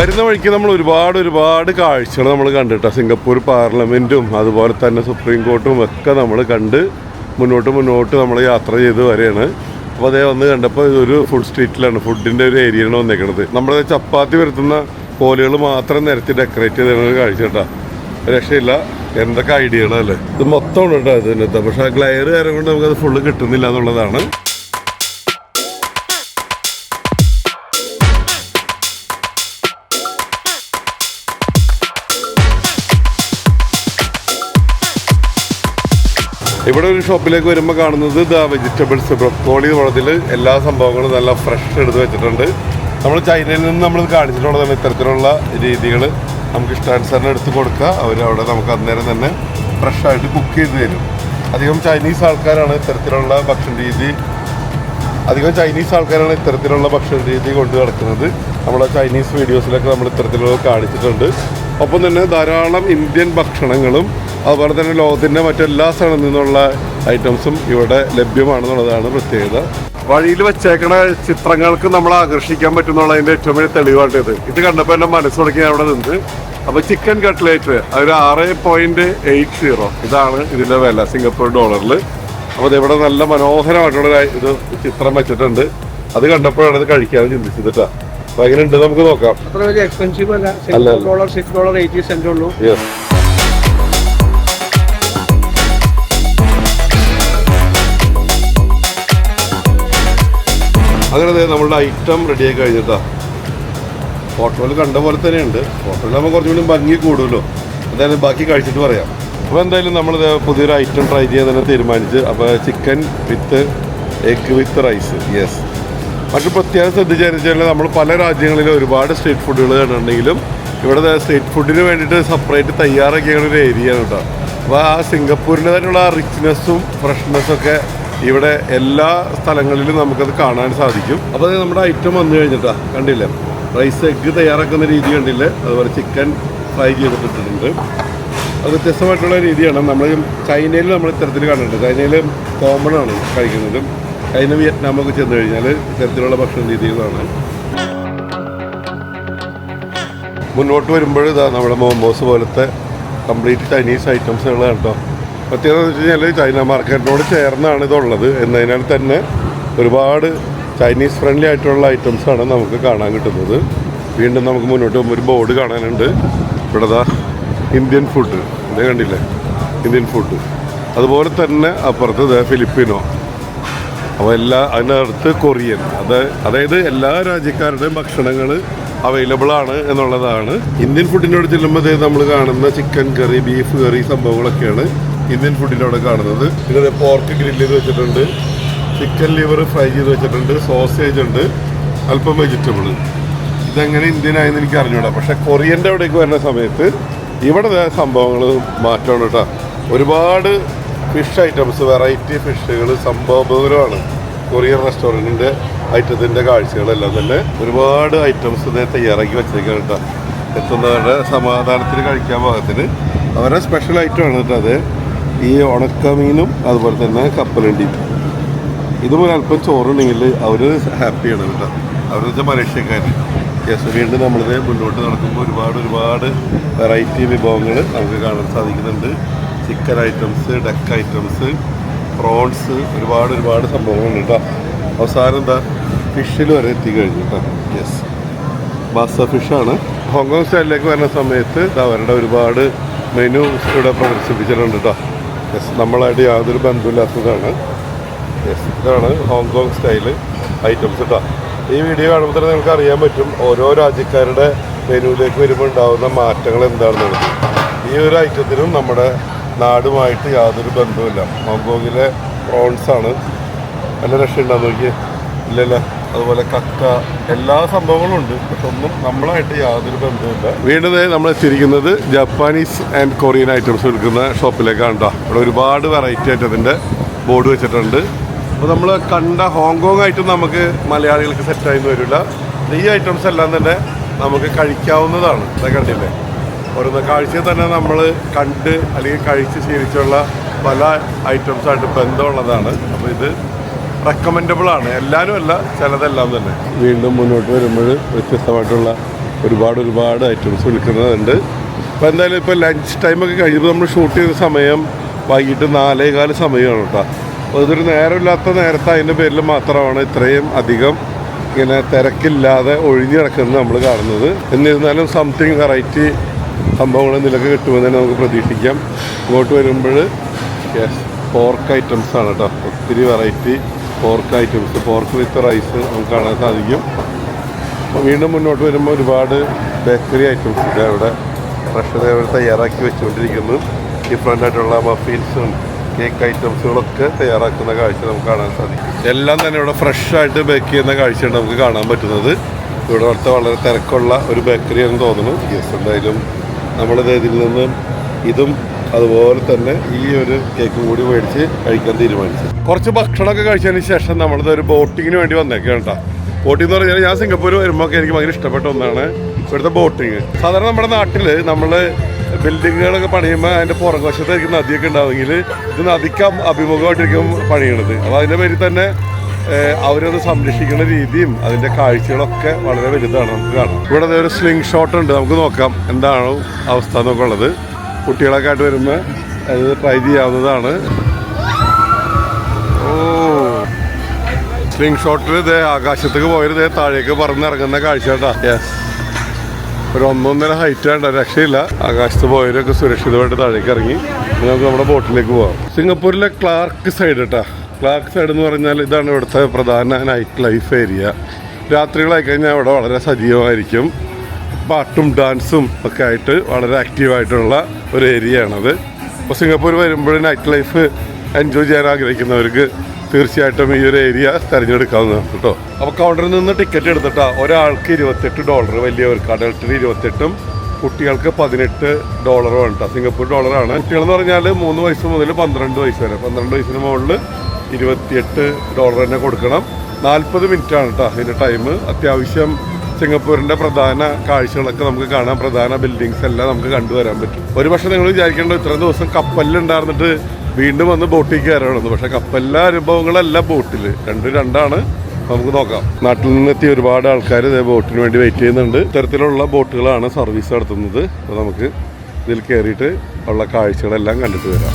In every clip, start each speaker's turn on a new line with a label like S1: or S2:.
S1: വരുന്ന വഴിക്ക് നമ്മൾ ഒരുപാട് ഒരുപാട് കാഴ്ചകൾ നമ്മൾ കണ്ടിട്ട. സിംഗപ്പൂർ പാർലമെന്റും അതുപോലെ തന്നെ സുപ്രീം കോർട്ടും ഒക്കെ നമ്മൾ കണ്ട് മുന്നോട്ട് മുന്നോട്ട് നമ്മൾ യാത്ര ചെയ്ത് വരെയാണ്. അപ്പോൾ അതേ വന്ന് കണ്ടപ്പോൾ ഇതൊരു ഫുഡ് സ്ട്രീറ്റിലാണ് ഫുഡിന്റെ ഒരു ഏരിയയാണ് വന്നേക്കണത്. നമ്മൾ ചപ്പാത്തി വരുത്തുന്ന കോലുകൾ മാത്രം നിരത്തി ഡെക്കറേറ്റ് ചെയ്തിരുന്ന ഒരു കാഴ്ച കേട്ടോ. രക്ഷയില്ല. എന്തൊക്കെ ഐഡിയകളല്ലേ ഇത് മൊത്തം ഉണ്ട് കേട്ടോ ഇതിനകത്ത്. പക്ഷേ ആ ഗ്ലയർ കാരണം കൊണ്ട് നമുക്കത് ഫുള്ള് കിട്ടുന്നില്ല എന്നുള്ളതാണ്. ഇവിടെ ഒരു ഷോപ്പിലേക്ക് വരുമ്പോൾ കാണുന്നത് ദ വെജിറ്റബിൾസ് ബ്രൊക്കോളി വളത്തിൽ എല്ലാ സംഭവങ്ങളും നല്ല ഫ്രഷ് എടുത്ത് വെച്ചിട്ടുണ്ട്. നമ്മൾ ചൈനയിൽ നിന്ന് നമ്മൾ കാണിച്ചിട്ടുള്ളതാണ് ഇത്തരത്തിലുള്ള രീതികൾ നമുക്ക് ഇഷ്ടാനുസരണം എടുത്ത് കൊടുക്കുക. അവിടെ നമുക്ക് അന്നേരം തന്നെ ഫ്രഷായിട്ട് കുക്ക് ചെയ്ത് തരും. അധികം ചൈനീസ് ആൾക്കാരാണ് ഇത്തരത്തിലുള്ള ഭക്ഷണ രീതി. അധികം ചൈനീസ് ആൾക്കാരാണ് ഇത്തരത്തിലുള്ള ഭക്ഷണ രീതി കൊണ്ട് നടക്കുന്നത്. നമ്മളെ ചൈനീസ് വീഡിയോസിലൊക്കെ നമ്മൾ ഇത്തരത്തിലുള്ള കാണിച്ചിട്ടുണ്ട്. ഒപ്പം തന്നെ ധാരാളം ഇന്ത്യൻ ഭക്ഷണങ്ങളും അതുപോലെ തന്നെ ലോകത്തിന്റെ മറ്റെല്ലാ സ്ഥലത്തു നിന്നുള്ള ഐറ്റംസും ഇവിടെ ലഭ്യമാണെന്നുള്ളതാണ് പ്രത്യേകത. വഴിയിൽ വെച്ചേക്കണ ചിത്രങ്ങൾക്ക് നമ്മൾ ആകർഷിക്കാൻ പറ്റുന്നുള്ളതിന്റെ ഏറ്റവും വലിയ തെളിവായിട്ടത് ഇത് ഇത് കണ്ടപ്പോൾ എന്റെ മനസ്സുടക്കി അവിടെ നിന്ന്. അപ്പോൾ ചിക്കൻ കട്ട്ലേറ്റ് അതൊരു ആറ് പോയിന്റ് എയ്റ്റ് സീറോ ഇതാണ് ഇതിന്റെ വില സിംഗപ്പൂർ ഡോളറിൽ. അപ്പോൾ ഇവിടെ നല്ല മനോഹരമായിട്ടുള്ള ഇത് ചിത്രം വെച്ചിട്ടുണ്ട്. അത് കണ്ടപ്പോഴാണ് ഇത് കഴിക്കാൻ ചിന്തിച്ചത് കേട്ടോ. അപ്പോൾ എങ്ങനെയുണ്ട് നമുക്ക് നോക്കാം.
S2: അത്ര വലിയ എക്സ്പെൻസീവ് അല്ല. Dollar six dollar eighty cent ഉള്ളൂ.
S1: അങ്ങനെ നമ്മളുടെ ഐറ്റം റെഡിയായി കഴിഞ്ഞിട്ടാ. ഫോട്ടോയിൽ കണ്ട പോലെ തന്നെയുണ്ട്. ഫോട്ടോയിൽ നമ്മൾ കുറച്ചുകൂടി ഭംഗി കൂടുമല്ലോ. എന്തായാലും ബാക്കി കഴിച്ചിട്ട് പറയാം. അപ്പോൾ എന്തായാലും നമ്മൾ പുതിയൊരു ഐറ്റം ട്രൈ ചെയ്യാൻ തന്നെ തീരുമാനിച്ച് അപ്പോൾ chicken with egg with rice yes മറ്റു പ്രത്യേകം ശ്രദ്ധിച്ചാൽ നമ്മൾ പല രാജ്യങ്ങളിലും ഒരുപാട് സ്ട്രീറ്റ് ഫുഡുകൾ കണ്ടിട്ടുണ്ടെങ്കിലും ഇവിടെ സ്ട്രീറ്റ് ഫുഡിന് വേണ്ടിയിട്ട് സെപ്പറേറ്റ് തയ്യാറാക്കിയ ഒരു ഏരിയ ആണ് കേട്ടോ. അപ്പോൾ ആ സിംഗപ്പൂരിന്റെ തന്നെയുള്ള റിച്ച്നെസ്സും ഫ്രഷ്നെസ്സും ഒക്കെ ഇവിടെ എല്ലാ സ്ഥലങ്ങളിലും നമുക്കത് കാണാൻ സാധിക്കും. അപ്പോൾ നമ്മുടെ ഐറ്റം വന്നു കഴിഞ്ഞിട്ടാ കണ്ടില്ലേ? റൈസ് എഗ്ഗ് തയ്യാറാക്കുന്ന രീതി കണ്ടില്ലേ? അതുപോലെ ചിക്കൻ ഫ്രൈ ചെയ്തിട്ടിട്ടുണ്ട്. അത് വ്യത്യസ്തമായിട്ടുള്ള രീതിയാണ്. നമ്മൾ ചൈനയിൽ നമ്മൾ ഇത്തരത്തിൽ കാണുന്നുണ്ട് ചൈനയിൽ കോമൺ ആണ് കഴിക്കുന്നതും. ചൈന വിയറ്റ്നാമൊക്കെ ചെന്ന് കഴിഞ്ഞാൽ ഇത്തരത്തിലുള്ള ഭക്ഷണ രീതികളാണ്. മുന്നോട്ട് വരുമ്പോൾ ഇതാ നമ്മുടെ മോമോസ് പോലത്തെ കംപ്ലീറ്റ് ചൈനീസ് ഐറ്റംസുകളാണ് കേട്ടോ പ്രത്യേകത എന്ന് വെച്ച് കഴിഞ്ഞാൽ ചൈന മാർക്കറ്റിനോട് ചേർന്നാണ് ഇതുള്ളത്. എന്നതിനാൽ തന്നെ ഒരുപാട് ചൈനീസ് ഫ്രണ്ട്ലി ആയിട്ടുള്ള ഐറ്റംസാണ് നമുക്ക് കാണാൻ കിട്ടുന്നത്. വീണ്ടും നമുക്ക് മുന്നോട്ട് പോകുമ്പോൾ ഒരു ബോർഡ് കാണാനുണ്ട്. ഇവിടെ ദാ ഇന്ത്യൻ ഫുഡ് ഇത് കണ്ടില്ലേ? ഇന്ത്യൻ ഫുഡ് അതുപോലെ തന്നെ അപ്പുറത്ത് ഫിലിപ്പിനോ അപ്പോൾ എല്ലാ അതിനകത്ത് കൊറിയൻ അത് അതായത് എല്ലാ രാജ്യക്കാരുടെയും ഭക്ഷണങ്ങൾ അവൈലബിൾ ആണ് എന്നുള്ളതാണ്. ഇന്ത്യൻ ഫുഡിനോട് ചെല്ലുമ്പോൾ നമ്മൾ കാണുന്ന ചിക്കൻ കറി ബീഫ് കറി സംഭവങ്ങളൊക്കെയാണ് ഇന്ത്യൻ ഫുഡിലാണ് കാണുന്നത്. പിന്നെ പോർക്ക് ഗ്രില്ല് ചെയ്ത് വെച്ചിട്ടുണ്ട്. ചിക്കൻ ലിവർ ഫ്രൈ ചെയ്ത് വെച്ചിട്ടുണ്ട്. സോസേജ് ഉണ്ട്. അല്പം വെജിറ്റബിൾ ഇതെങ്ങനെ ഇന്ത്യൻ ആയെന്ന് എനിക്ക് അറിഞ്ഞൂടാ. പക്ഷെ കൊറിയന്റെ അവിടേക്ക് വരുന്ന സമയത്ത് ഇവിടെ സംഭവങ്ങൾ മാറ്റമാണ് കേട്ടോ. ഒരുപാട് ഫിഷ് ഐറ്റംസ് വെറൈറ്റി ഫിഷുകൾ സംഭവപൂരമാണ് കൊറിയൻ റെസ്റ്റോറന്റിന്റെ ഐറ്റത്തിന്റെ കാഴ്ചകളെല്ലാം തന്നെ ഒരുപാട് ഐറ്റംസ് ഇതേ തയ്യാറാക്കി വെച്ചേക്കാണ് കേട്ടോ. എത്തുന്നവരുടെ സമാധാനത്തിന് കഴിക്കാൻ പാകത്തിന് അവരുടെ സ്പെഷ്യൽ ഐറ്റമാണ് കേട്ടോ അത്. ഈ ഉണക്കമീനും അതുപോലെ തന്നെ കപ്പലണ്ടിയും. ഇതുപോലെ അല്പം ചോറുണ്ടെങ്കിൽ അവർ ഹാപ്പിയാണ് കേട്ടോ. അവരെന്ന് വെച്ചാൽ മലേഷ്യക്കാർ യെസ് വീണ്ടും നമ്മളിത് മുന്നോട്ട് നടക്കുമ്പോൾ ഒരുപാട് ഒരുപാട് വെറൈറ്റി വിഭവങ്ങൾ നമുക്ക് കാണാൻ സാധിക്കുന്നുണ്ട്. Chicken items duck items prawns ഒരുപാട് ഒരുപാട് സംഭവങ്ങളുണ്ട് കേട്ടോ. അവസാനം എന്താ? ഫിഷിൽ വരെ എത്തിക്കഴിഞ്ഞു കേട്ടോ. യെസ് ബാസ ഫിഷാണ് ഹോങ്കോങ് സ്റ്റൈലിലേക്ക് വരുന്ന സമയത്ത് അവരുടെ ഒരുപാട് മെനു ഇവിടെ പ്രദർശിപ്പിച്ചിട്ടുണ്ട് കേട്ടോ. യെസ് നമ്മളായിട്ട് യാതൊരു ബന്ധമില്ലാത്തതാണ് യെസ് ഇതാണ് ഹോങ്കോങ് സ്റ്റൈൽ ഐറ്റംസ് കേട്ടോ ഈ വീഡിയോ കാണുമ്പോൾ തന്നെ നിങ്ങൾക്ക് അറിയാൻ പറ്റും ഓരോ രാജ്യക്കാരുടെ മെനുവിലേക്ക് വരുമ്പോൾ ഉണ്ടാകുന്ന മാറ്റങ്ങൾ എന്താണെന്നുള്ളത്. ഈ ഒരു ഐറ്റത്തിനും നമ്മുടെ നാടുമായിട്ട് യാതൊരു ബന്ധവുമില്ല. ഹോങ്കോങ്ങിലെ പ്രോൺസാണ് നല്ല ഉണ്ടാകുന്ന നോക്കിയേ. ഇല്ലല്ല? അതുപോലെ കക്ക എല്ലാ സംഭവങ്ങളും ഉണ്ട്. പക്ഷെ ഒന്നും നമ്മളായിട്ട് യാതൊരു ബന്ധവുമില്ല. വീണ്ടും നമ്മൾ എത്തിയിരിക്കുന്നത് ജപ്പാനീസ് ആൻഡ് കൊറിയൻ ഐറ്റംസ് എടുക്കുന്ന ഷോപ്പിലേക്കാണ് കേട്ടോ ഇവിടെ ഒരുപാട് വെറൈറ്റി ആയിട്ട് അതിന്റെ ബോർഡ് വെച്ചിട്ടുണ്ട്. അപ്പോൾ നമ്മൾ കണ്ട ഹോങ്കോങ് ഐറ്റം നമുക്ക് മലയാളികൾക്ക് സെറ്റായി വരില്ല. ഈ ഐറ്റംസ് എല്ലാം തന്നെ നമുക്ക് കഴിക്കാവുന്നതാണ്. ഇതൊക്കെ കണ്ടില്ലേ? ഓരോന്ന് കാഴ്ചയിൽ തന്നെ നമ്മൾ കണ്ട് അല്ലെങ്കിൽ കഴിച്ച് ശീലിച്ചുള്ള പല ഐറ്റംസായിട്ട് ബന്ധമുള്ളതാണ്. അപ്പോൾ ഇത് റെക്കമെൻഡബിൾ ആണ്. എല്ലാവരും അല്ല ചിലതെല്ലാം തന്നെ. വീണ്ടും മുന്നോട്ട് വരുമ്പോൾ വ്യത്യസ്തമായിട്ടുള്ള ഒരുപാട് ഒരുപാട് ഐറ്റംസ് വിൽക്കുന്നുണ്ട് അപ്പോൾ എന്തായാലും ഇപ്പോൾ ലഞ്ച് ടൈമൊക്കെ കഴിയുമ്പോൾ നമ്മൾ ഷൂട്ട് ചെയ്യുന്ന സമയം വൈകിട്ട് നാലേകാൽ സമയമാണ് കേട്ടോ അപ്പോൾ ഇതൊരു നേരമില്ലാത്ത നേരത്തെ അതിന്റെ പേരിൽ മാത്രമാണ് ഇത്രയും അധികം ഇങ്ങനെ തിരക്കില്ലാതെ ഒഴിഞ്ഞു കിടക്കുന്നത് നമ്മൾ കാണുന്നത്. എന്നിരുന്നാലും സംതിങ് വെറൈറ്റി സംഭവങ്ങൾ നിലയ്ക്ക് കിട്ടുമെന്ന് തന്നെ നമുക്ക് പ്രതീക്ഷിക്കാം. ഇങ്ങോട്ട് വരുമ്പോൾ യെസ് പോർക്ക് ഐറ്റംസ് ആണ് കേട്ടോ ഒത്തിരി variety pork items pork with rice നമുക്ക് കാണാൻ സാധിക്കും. അപ്പോൾ വീണ്ടും മുന്നോട്ട് വരുമ്പോൾ ഒരുപാട് ബേക്കറി ഐറ്റംസ് ഉണ്ട് അവിടെ ഫ്രഷ് അവർ തയ്യാറാക്കി വെച്ചുകൊണ്ടിരിക്കുന്നു. ഡിഫറെന്റ് മഫീൻസും കേക്ക് ഐറ്റംസുകളൊക്കെ തയ്യാറാക്കുന്ന കാഴ്ച നമുക്ക് കാണാൻ സാധിക്കും. എല്ലാം തന്നെ ഇവിടെ ഫ്രഷ് ആയിട്ട് ബേക്ക് ചെയ്യുന്ന കാഴ്ചയാണ് നമുക്ക് കാണാൻ പറ്റുന്നത്. ഇവിടെ അടുത്ത വളരെ തിരക്കുള്ള ഒരു ബേക്കറി എന്ന് തോന്നുന്നു. യെസ് എന്തായാലും നമ്മളിത് ഇതിൽ നിന്ന് ഇതും അതുപോലെ തന്നെ ഈ ഒരു കേക്ക് കൂടി മേടിച്ച് കഴിക്കാൻ തീരുമാനിച്ചു. കുറച്ച് ഭക്ഷണമൊക്കെ കഴിച്ചതിന് ശേഷം നമ്മളിത് ഒരു ബോട്ടിങ്ങിന് വേണ്ടി വന്നേക്കാണ് കേട്ടോ ബോട്ടിംഗ് എന്ന് പറഞ്ഞാൽ ഞാൻ സിംഗപ്പൂർ വരുമ്പോൾ എനിക്ക് ഭയങ്കര ഇഷ്ടപ്പെട്ട ഒന്നാണ് ഇവിടുത്തെ ബോട്ടിങ്. സാധാരണ നമ്മുടെ നാട്ടിൽ നമ്മൾ ബിൽഡിങ്ങുകളൊക്കെ പണിയുമ്പോൾ അതിന്റെ പുറകുവശത്തായിരിക്കും നദിയൊക്കെ ഉണ്ടാവുമെങ്കിൽ ഇത് നദിക്ക് അഭി- അഭിമുഖമായിട്ടിരിക്കും പണിയണത്. അപ്പോൾ അതിന്റെ പേരിൽ തന്നെ അവരത് സംരക്ഷിക്കുന്ന രീതിയും അതിന്റെ കാഴ്ചകളൊക്കെ വളരെ വലുതാണ് നമുക്ക് കാണാം. ഇവിടെ ഒരു സ്ലിംഗ് ഷോട്ട് ഉണ്ട് നമുക്ക് നോക്കാം. എന്താണ് അവസ്ഥ എന്നൊക്കെ ഉള്ളത്. കുട്ടികളൊക്കെ ആയിട്ട് വരുമ്പോൾ അത് ട്രൈ ചെയ്യാവുന്നതാണ്. ഓ. സ്ലിംഗ് ഷോട്ടിൽ ഇതേ ആകാശത്തേക്ക് പോയത് താഴേക്ക് പറന്നിറങ്ങുന്ന കാഴ്ച കേട്ടാ. യെസ് ഒരു ഒന്നൊന്നര ഹൈറ്റ് വേണ്ട രക്ഷയില്ല. ആകാശത്ത് പോയവരൊക്കെ സുരക്ഷിതമായിട്ട് താഴേക്ക് ഇറങ്ങി. നമുക്ക് നമ്മുടെ ബോട്ടിലേക്ക് പോവാം. സിംഗപ്പൂരിലെ ക്ലാർക്ക് സൈഡ് കേട്ടാ ക്ലാർക്ക് സൈഡ് എന്ന് പറഞ്ഞാൽ ഇതാണ് ഇവിടുത്തെ പ്രധാന നൈറ്റ് ലൈഫ് ഏരിയ രാത്രികളായി കഴിഞ്ഞാൽ ഇവിടെ വളരെ സജീവമായിരിക്കും. പാട്ടും ഡാൻസും ഒക്കെ ആയിട്ട് വളരെ ആക്റ്റീവായിട്ടുള്ള ഒരു ഏരിയ ആണത്. അപ്പോൾ സിംഗപ്പൂർ വരുമ്പോൾ നൈറ്റ് ലൈഫ് എൻജോയ് ചെയ്യാൻ ആഗ്രഹിക്കുന്നവർക്ക് തീർച്ചയായിട്ടും ഈ ഒരു ഏരിയ തിരഞ്ഞെടുക്കാവുന്നതാണ് കേട്ടോ. അപ്പോൾ കൗണ്ടറിൽ നിന്ന് ടിക്കറ്റ് എടുത്തിട്ടാ ഒരാൾക്ക് ഇരുപത്തെട്ട് ഡോളർ വലിയവർക്ക് അഡൾട്ടിന് ഇരുപത്തെട്ടും കുട്ടികൾക്ക് പതിനെട്ട് ആണ് കേട്ടോ സിംഗപ്പൂർ ഡോളറാണ് കുട്ടികളെന്ന് പറഞ്ഞാൽ മൂന്ന് വയസ്സ് മുതൽ പന്ത്രണ്ട് വയസ്സ് വരെ. പന്ത്രണ്ട് വയസ്സിന് മുകളിൽ ഇരുപത്തിയെട്ട് ഡോളർ തന്നെ കൊടുക്കണം. നാൽപ്പത് മിനിറ്റാണ് കേട്ടോ അതിന്റെ ടൈം അത്യാവശ്യം സിംഗപ്പൂരിന്റെ പ്രധാന കാഴ്ചകളൊക്കെ നമുക്ക് കാണാം. പ്രധാന ബിൽഡിങ്സ് എല്ലാം നമുക്ക് കണ്ടുവരാൻ പറ്റും. ഒരു പക്ഷേ നിങ്ങൾ വിചാരിക്കേണ്ട ഇത്രയും ദിവസം കപ്പലിലുണ്ടായിരുന്നിട്ട് വീണ്ടും വന്ന് ബോട്ടിൽ കയറണമെന്ന് പക്ഷേ കപ്പലിലെ അനുഭവങ്ങളല്ല ബോട്ടിൽ രണ്ട് രണ്ടാണ്. നമുക്ക് നോക്കാം. നാട്ടിൽ നിന്നെത്തിയ ഒരുപാട് ആൾക്കാർ ഇതേ ബോട്ടിന് വേണ്ടി വെയിറ്റ് ചെയ്യുന്നുണ്ട്. ഇത്തരത്തിലുള്ള ബോട്ടുകളാണ് സർവീസ് നടത്തുന്നത്. അപ്പോൾ നമുക്ക് ഇതിൽ കയറിയിട്ട് ഉള്ള കാഴ്ചകളെല്ലാം കണ്ടിട്ട് വരാം.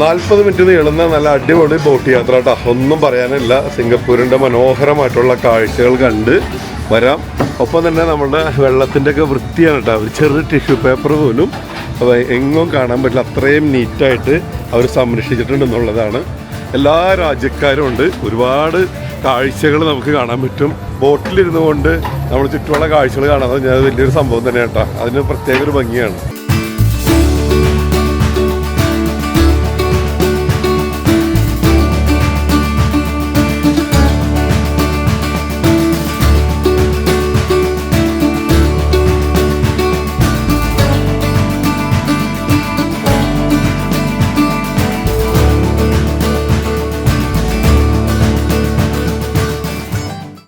S1: നാൽപ്പത് മിനിറ്റ് നീളുന്ന നല്ല അടിപൊളി ബോട്ട് യാത്ര കേട്ടോ ഒന്നും പറയാനില്ല. സിംഗപ്പൂരിന്റെ മനോഹരമായിട്ടുള്ള കാഴ്ചകൾ കണ്ട് വരാം. ഒപ്പം തന്നെ നമ്മുടെ വെള്ളത്തിന്റെയൊക്കെ വൃത്തിയാണ് കേട്ടോ ഒരു ചെറു ടിഷ്യൂ പേപ്പർ പോലും എങ്ങും കാണാൻ പറ്റില്ല. അത്രയും നീറ്റായിട്ട് അവർ സംരക്ഷിച്ചിട്ടുണ്ട് എന്നുള്ളതാണ്. എല്ലാ രാജ്യക്കാരും ഉണ്ട്. ഒരുപാട് കാഴ്ചകൾ നമുക്ക് കാണാൻ പറ്റും. ബോട്ടിലിരുന്നു കൊണ്ട് നമ്മൾ ചുറ്റുമുള്ള കാഴ്ചകൾ കാണാൻ ഞാൻ വലിയൊരു സംഭവം തന്നെയാണ് കേട്ടോ അതിന് പ്രത്യേക ഒരു ഭംഗിയാണ്.